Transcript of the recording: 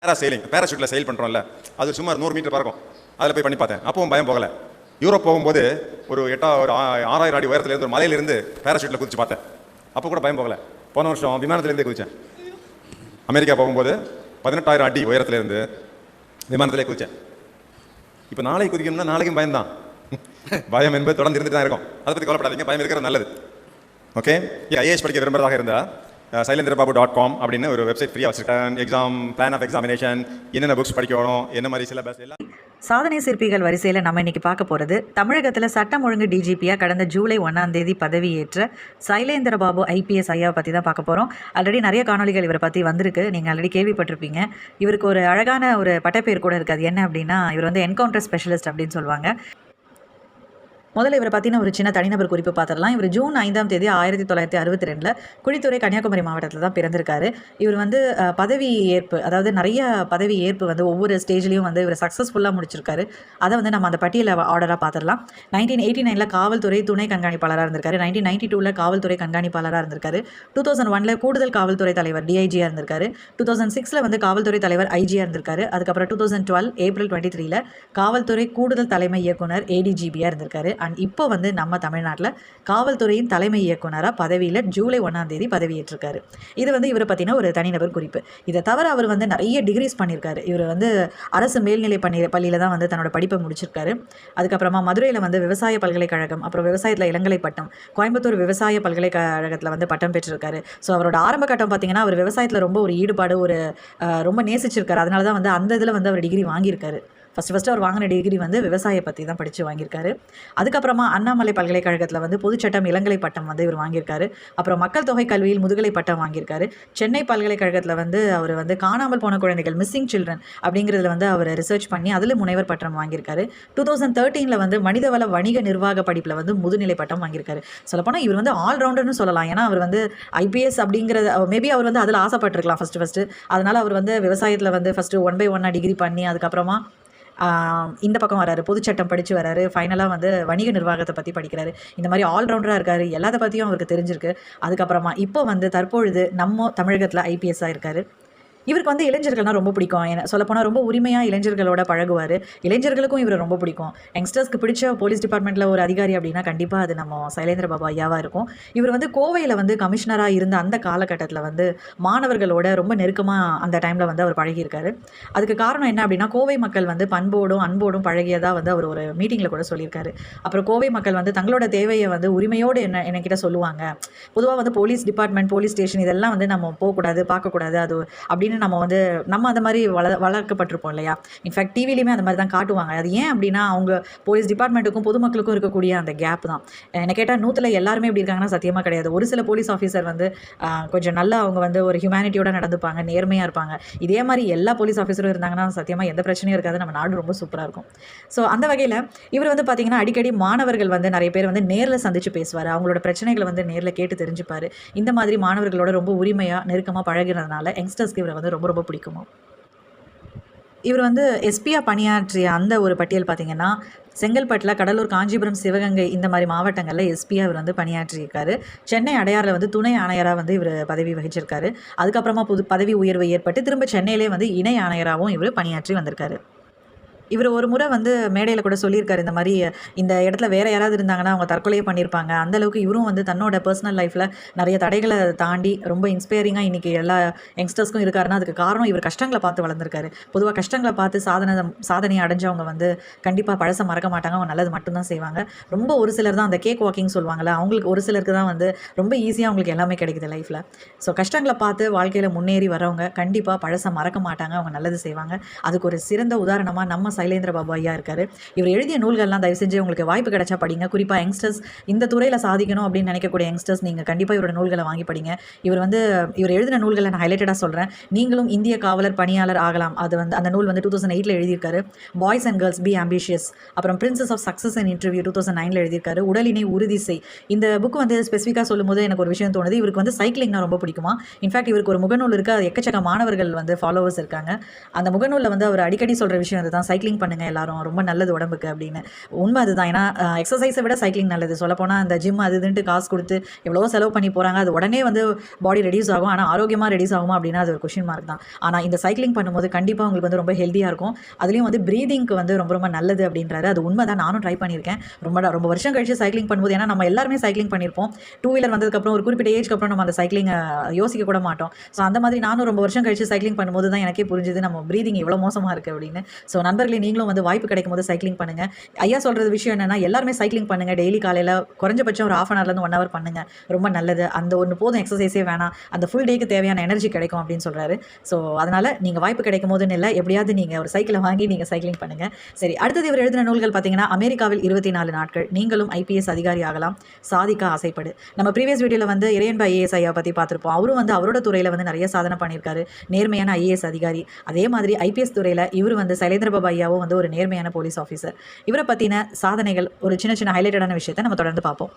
பேரா selling பேராஷூட்டில் sail பண்ணுறோம்ல அது சுமார் நூறு மீட்டர் பறக்கும். அதில் போய் பண்ணி பார்த்தேன். அப்பவும் பயம் போகலை. யூரோப் போகும்போது ஒரு எட்டா ஒரு ஆ- ஆறாயிரம் அடி உயரத்துலேருந்து ஒரு மலையிலேருந்து பேராஷூட்டில் குதிச்சு பார்த்தேன். அப்போ கூட பயம் போகலை. போன வருஷம் விமானத்துலேருந்தே குதித்தேன் அமெரிக்கா போகும்போது பதினெட்டாயிரம் அடி உயரத்துலேருந்து விமானத்திலே குதித்தேன் இப்போ நாளைக்கு குதிக்கணும்னா நாளைக்கும் பயம்தான். பயம் என்பது தொடர்ந்து இருந்துட்டு தான் இருக்கும். அதை பற்றி கவலைப்படாதீங்க. பயம் இருக்கிறது நல்லது. ஓகே ஐஏஎஸ் படிக்க விரும்புறதாக இருந்தால் சைலேந்திரபாபு டாட் காம் அப்படின்னு ஒரு வெப்சைட் ஃப்ரீயாக வச்சுருக்கேன். எக்ஸாம் பிளான் ஆஃப் எக்ஸாமினேஷன் என்னென்ன புக்ஸ் படிக்கணும் என்ன மாதிரி சிலபஸ் எல்லாம். சாதனை சிற்பிகள் வரிசையில் நம்ம இன்னைக்கு பார்க்க போகிறது தமிழகத்தில் சட்டம் ஒழுங்கு டிஜிபியாக கடந்த ஜூலை ஒன்றாம் தேதி பதவியேற்ற சைலேந்திரபாபு ஐபிஎஸ் ஐயாவை பற்றி தான் பார்க்க போகிறோம் ஆல்ரெடி நிறைய காணொளிகள் இவரை பற்றி வந்திருக்கு. நீங்கள் ஆல்ரெடி கேள்விப்பட்டிருப்பீங்க. இவருக்கு ஒரு அழகான ஒரு பட்டப்பேர் கூட இருக்குது அது என்ன அப்படின்னா இவர் வந்து என்கவுண்டர் ஸ்பெஷலிஸ்ட் அப்படின்னு சொல்லுவாங்க. முதல்ல இவரை பற்றின ஒரு சின்ன தனிநபர் குறிப்பு பார்த்துடலாம். இவர் ஜூன் ஐந்தாம் தேதி ஆயிரத்தி தொள்ளாயிரத்தி அறுபத்தி ரெண்டில் குழித்துறை கன்னியாகுமரி மாவட்டத்தில் தான் பிறந்திருக்காரு. இவர் வந்து பதவி ஏற்பு அதாவது நிறைய பதவி ஏற்பு வந்து ஒவ்வொரு ஸ்டேஜ்லேயும் வந்து இவர் சக்ஸஸ்ஃபுல்லாக முடிச்சிருக்காரு. அதை வந்து நம்ம அந்த பட்டியலை ஆர்டராக பார்த்துடலாம். நைன்டீன் எயிட்டி நைனில் காவல்துறை துணை கண்காணிப்பாளராக இருந்திருக்காரு. நைன்டீன் நைன்டி டூவில் காவல்துறை கண்காணிப்பாளராக இருந்திருக்காரு. டூ தௌசண்ட் ஒனில் கூடுதல் காவல்துறை தலைவர் டிஐஜியாக இருந்திருக்காரு. டூ தௌசண்ட் சிக்ஸில் வந்து காவல்துறை தலைவர் ஐஜியாக இருந்திருக்காரு. அதுக்கப்புறம் two thousand twelve April twenty த்ரீல காவல்துறை கூடுதல் தலைமை இயக்குனர் ஏடிஜிபியாக இருந்திருக்காரு. அண்ட் இப்போ வந்து நம்ம தமிழ்நாட்டில் காவல்துறையின் தலைமை இயக்குனராக பதவியில் ஜூலை ஒன்றாம் தேதி பதவியேற்றிருக்காரு. இது வந்து இவரை பற்றின ஒரு தனிநபர் குறிப்பு. இதை தவிர அவர் வந்து நிறைய டிகிரிஸ் பண்ணியிருக்காரு. இவர் வந்து அரசு மேல்நிலை பண்ணி பள்ளியில் தான் வந்து தன்னோட படிப்பை முடிச்சிருக்காரு. அதுக்கப்புறமா மதுரையில் வந்து விவசாய பல்கலைக்கழகம் அப்புறம் விவசாயத்தில் இளங்கலை பட்டம் கோயம்புத்தூர் விவசாய பல்கலைக்கழகத்தில் வந்து பட்டம் பெற்றிருக்காரு. ஸோ அவரோட ஆரம்ப கட்டம் பார்த்தீங்கன்னா அவர் விவசாயத்தில் ரொம்ப ஒரு ஈடுபாடு ஒரு ரொம்ப நேசிச்சிருக்காரு. அதனால தான் வந்து அந்த இதில் வந்து அவர் டிகிரி வாங்கியிருக்காரு. ஃபஸ்ட்டு ஃபஸ்ட்டு அவர் வாங்கின டிகிரி வந்து விவசாய பற்றி தான் படித்து வாங்கியிருக்காரு. அதுக்கப்புறமா அண்ணாமலை பல்கலைக்கழகத்தில் வந்து பொதுச்சட்டம் இளங்கலை பட்டம் வந்து இவர் வாங்கியிருக்காரு. அப்புறம் மக்கள் தொகை கல்வியில் முதுகலை பட்டம் வாங்கியிருக்காரு. சென்னை பல்கலைக்கழகத்தில் வந்து அவர் வந்து காணாமல் போன குழந்தைகள் மிஸ்ஸிங் சில்ட்ரன் அப்படிங்கிறதுல வந்து அவர் ரிசர்ச் பண்ணி அதில் முனைவர் பட்டம் வாங்கியிருக்காரு. டூ தௌசண்ட் தேர்ட்டீனில் வந்து மனிதவள வணிக நிர்வாக படிப்பில் வந்து முதுநிலை பட்டம் வாங்கியிருக்காரு. சொல்லப்போனால் இவர் வந்து ஆல்ரவுண்டர்னு சொல்லலாம். ஏன்னா அவர் வந்து ஐபிஎஸ் அப்படிங்கிறது மேபி அவர் வந்து அதில் ஆசைப்பட்டிருக்கலாம் ஃபஸ்ட்டு ஃபஸ்ட்டு அதனால் அவர் வந்து விவசாயத்தில் வந்து ஃபஸ்ட்டு ஒன் பை ஒன்னாக டிகிரி பண்ணி அதுக்கப்புறமா இந்த பக்கம் வராரு பொதுச்சட்டம் படித்து வராரு ஃபைனலாக வந்து வணிக நிர்வாகத்தை பற்றி படிக்கிறாரு. இந்த மாதிரி ஆல்ரவுண்டராக இருக்காரு எல்லாத்த பற்றியும் அவருக்கு தெரிஞ்சிருக்கு. அதுக்கப்புறமா இப்போ வந்து தற்பொழுது நம்ம தமிழகத்தில் ஐபிஎஸ்ஸாக இருக்காரு. இவருக்கு வந்து இளைஞர்கள்னா ரொம்ப பிடிக்கும். என சொல்லப்போனால் ரொம்ப உரிமையாக இளைஞர்களோட பழகுவார். இளைஞர்களுக்கும் இவரை ரொம்ப பிடிக்கும். யங்ஸ்டர்ஸ்க்கு பிடிச்ச போலீஸ் டிபார்ட்மெண்ட்டில் ஒரு அதிகாரி அப்படின்னா கண்டிப்பாக அது நம்ம சைலேந்திர பாபு ஐயாவாக இருக்கும். இவர் வந்து கோவையில் வந்து கமிஷனராக இருந்த அந்த காலகட்டத்தில் வந்து மாணவர்களோட ரொம்ப நெருக்கமாக அந்த டைமில் வந்து அவர் பழகியிருக்காரு. அதுக்கு காரணம் என்ன அப்படின்னா கோவை மக்கள் வந்து பண்போடும் அன்போடும் பழகியதாக வந்து அவர் ஒரு மீட்டிங்கில் கூட சொல்லியிருக்காரு. அப்புறம் கோவை மக்கள் வந்து தங்களோட தேவையை வந்து உரிமையோடு என்ன என்கிட்ட சொல்லுவாங்க. பொதுவாக வந்து போலீஸ் டிபார்ட்மெண்ட் போலீஸ் ஸ்டேஷன் இதெல்லாம் வந்து நம்ம போகக்கூடாது பார்க்கக்கூடாது. அது அப்படின்னு நம்ம வந்து நம்ம அந்த மாதிரி வள வளர்க்கப்பட்டிருப்போம் இல்லையா? இன்ஃபேக்ட் டிவிலையுமே அந்த மாதிரி தான் காட்டுவாங்க. அது ஏன் அப்படின்னா அவங்க போலீஸ் டிபார்ட்மெண்ட்டுக்கும் பொதுமக்களுக்கும் இருக்கக்கூடிய அந்த கேப் தான். என்ன கேட்டால் நூற்றில் எல்லாருமே எப்படி இருக்காங்கன்னா சத்தியமாக கிடையாது. ஒரு சில போலீஸ் ஆஃபீஸர் வந்து கொஞ்சம் நல்லா அவங்க வந்து ஒரு ஹியூமனிட்டியோட நடந்துப்பாங்க நேர்மையாக இருப்பாங்க. இதே மாதிரி எல்லா போலீஸ் ஆஃபீஸரும் இருந்தாங்கன்னா சத்தியமாக எந்த பிரச்சனையும் இருக்காது. நம்ம நாடு ரொம்ப சூப்பராக இருக்கும். ஸோ அந்த வகையில் இவர் வந்து பார்த்தீங்கன்னா அடிக்கடி மாணவர்கள் வந்து நிறைய பேர் வந்து நேரில் சந்திச்சு பேசுவார். அவங்களோட பிரச்சனைகளை வந்து நேரில் கேட்டு தெரிஞ்சுப்பார். இந்த மாதிரி மாணவர்களோட ரொம்ப உரிமையாக நெருக்கமாக பழகிறதுனால யங்ஸ்டர்ஸ்க்கு இவரை வந்து ரொம்ப ரொம்ப பிடிக்குமா? இவர் வந்து எஸ்பியாக பணியாற்றிய அந்த ஒரு பட்டியல் பார்த்தீங்கன்னா செங்கல்பட்டில் கடலூர் காஞ்சிபுரம் சிவகங்கை இந்த மாதிரி மாவட்டங்களில் எஸ்பியாக இவர் வந்து பணியாற்றியிருக்காரு. சென்னை அடையாரில் வந்து துணை ஆணையராக வந்து இவர் பதவி வகிச்சிருக்காரு. அதுக்கப்புறமா புது பதவி உயர்வு ஏற்பட்டு திரும்ப சென்னையிலே வந்து இணை ஆணையராகவும் இவர் பணியாற்றி வந்திருக்காரு. இவர் ஒரு முறை வந்து மேடையில் கூட சொல்லியிருக்காரு இந்த மாதிரி இந்த இடத்துல வேற யாராவது இருந்தாங்கன்னா அவங்க தற்கொலையே பண்ணியிருப்பாங்க. அந்தளவுக்கு இவரும் வந்து தன்னோட பர்சனல் லைஃப்பில் நிறைய தடைகளை தாண்டி ரொம்ப இன்ஸ்பைரிங்காக இன்றைக்கி எல்லா யங்ஸ்டர்ஸ்க்கும் இருக்காருன்னா அதுக்கு காரணம் இவர் கஷ்டங்களை பார்த்து வளர்ந்துருக்காரு. பொதுவாக கஷ்டங்களை பார்த்து சாதனை சாதனையை அடைஞ்சவங்க வந்து கண்டிப்பாக பழச மறக்க மாட்டாங்க அவங்க நல்லது மட்டும்தான் செய்வாங்க. ரொம்ப ஒரு சிலர் தான் அந்த கேக் வாக்கிங் சொல்லுவாங்கள்ல அவங்களுக்கு ஒரு சிலருக்கு தான் வந்து ரொம்ப ஈஸியாக அவங்களுக்கு எல்லாமே கிடைக்குது லைஃப்பில் ஸோ கஷ்டங்களை பார்த்து வாழ்க்கையில் முன்னேறி வரவங்க கண்டிப்பாக பழச மறக்க மாட்டாங்க அவங்க நல்லது செய்வாங்க. அதுக்கு ஒரு சிறந்த உதாரணமாக நம்ம சைலேந்திர பாபு ஐயா இருக்காரு. இவர் எழுதிய நூல்கள்லாம் தயவு செஞ்சு உங்களுக்கு வாய்ப்பு கிடைச்சா படிங்க. குறிப்பாக யங்ஸ்டர்ஸ் இந்த துறையில் சாதிக்கணும் அப்படின்னு நினைக்கக்கூடிய யங்ஸ்டர்ஸ் நீங்கள் கண்டிப்பாக இவரோட நூல்களை வாங்கி படிங்க. இவர் வந்து இவர் எழுதின நூல்களை நான் ஹைலைட்டடாக சொல்கிறேன் நீங்களும் இந்திய காவலர் பணியாளர் ஆகலாம். அது வந்து அந்த நூல் வந்து டூ தௌசண்ட் எயிட்டில் எழுதியிருக்காரு. Boys and girls be ambitious அப்புறம் princess of success and interview two thousand நைனில் எழுதியிருக்காரு. உடலினை உறுதி செய். இந்த புக் வந்து ஸ்பெசிஃபிக்காக சொல்லும்போது எனக்கு ஒரு விஷயம் தோணுது. இவருக்கு வந்து சைக்கிளிங்னா ரொம்ப பிடிக்குமா? இன்ஃபேக்ட் இவருக்கு ஒரு முகநூல் இருக்குது அது எக்கச்சக்க மாணவர்கள் வந்து ஃபாலோவர்ஸ் இருக்காங்க. அந்த முகநூலில் வந்து அவர் அடிக்கடி சொல்கிற விஷயம் அதுதான். சைக்கிளிங் சைக்கிளிங் பண்ணுங்க எல்லாரும். ரொம்ப நல்லது உடம்புக்கு அப்படின்னு. உண்மை அதுதான். ஏன்னா எக்ஸசைஸை விட சைக்கிளிங் நல்லது. சொல்லப்போனால் அந்த ஜிம் அது இதுன்ட்டு காசு கொடுத்து எவ்வளோ செலவு பண்ணி போகிறாங்க அது உடனே வந்து பாடி ரெடியூஸ் ஆகும். ஆனால் ஆரோக்கியமாக ரெடியூஸ் ஆகுமா அப்படின்னா அது ஒரு கொஷின் மார்க் தான். ஆனால் இந்த சைக்கிளிங் பண்ணும்போது கண்டிப்பாக உங்களுக்கு வந்து ரொம்ப ஹெல்த்தியாக இருக்கும். அதுலேயும் வந்து ப்ரீதிங்க்கு வந்து ரொம்ப ரொம்ப நல்லது அப்படின்றாரு. அது உண்மை தான். நானும் ட்ரை பண்ணியிருக்கேன். ரொம்ப ரொம்ப வருஷம் கழிச்சு சைக்கிளிங் பண்ணும்போது ஏன்னா நம்ம எல்லாருமே சைக்கிளிங் பண்ணியிருப்போம் டூ வீலர் வந்ததுக்கப்புறம் ஒரு குறிப்பிட்ட ஏஜ்க்கு அப்புறம் நம்ம அந்த சைக்கிளிங் யோசிக்க கூட மாட்டோம். ஸோ அந்த மாதிரி நானும் ரொம்ப வருஷம் கழிச்சு சைக்கிளிங் பண்ணும்போது தான் எனக்கே புரிஞ்சுது நம்ம ப்ரீதிங் எவ்வளோ மோசமாக இருக்குது அப்படின்னு. ஸோ நண்பர்களே நீங்களும் வந்து வாய்ப்பு கிடைக்கும் போது சைக்கிளிங் பண்ணுங்க. ஐயா சொல்கிறது விஷயம் என்னன்னா எல்லாருமே சைக்கிளிங் பண்ணுங்க. டெய்லி காலையில் குறைஞ்சபட்சம் ஒரு ஆஃப் அன் ஹவர்லேருந்து ஒன் ஹவர் பண்ணுங்க. ரொம்ப நல்லது. அந்த ஒன்று போதும் எக்ஸசைஸே வேணாம். அந்த ஃபுல் டேக்கு தேவையான எனர்ஜி கிடைக்கும் அப்படின்னு சொல்கிறாரு ஸோ அதனால் நீங்கள் வாய்ப்பு கிடைக்கும் போதுன்னு இல்லை எப்படியாவது நீங்கள் ஒரு சைக்கிளை வாங்கி நீங்கள் சைக்கிளிங் பண்ணுங்க. சரி அடுத்தது இவர் எழுதின நூல்கள் பார்த்தீங்கன்னா அமெரிக்காவில் இருபத்தி நாலு நாட்கள். நீங்களும் ஐபிஎஸ் அதிகாரி ஆகலாம். சாதிக்க ஆசைப்படு. நம்ம ப்ரீவியஸ் வீடியோவில் வந்து இறையன்பா ஐஏஎஸ் ஐயா பற்றி பார்த்துருப்போம் அவரும் வந்து அவரோட துறையில் வந்து நிறைய சாதனை பண்ணியிருக்காரு. நேர்மையான ஐஏஎஸ் அதிகாரி. அதே மாதிரி ஐபிஎஸ் துறையில் இவர் வந்து சைலேந்திரபாபு ஐயாவும் வந்து ஒரு நேர்மையான போலீஸ் ஆஃபீஸர் இவரை பற்றின சாதனைகள் ஒரு சின்ன சின்ன ஹைலைட்டடான விஷயத்தை நம்ம தொடர்ந்து பார்ப்போம்.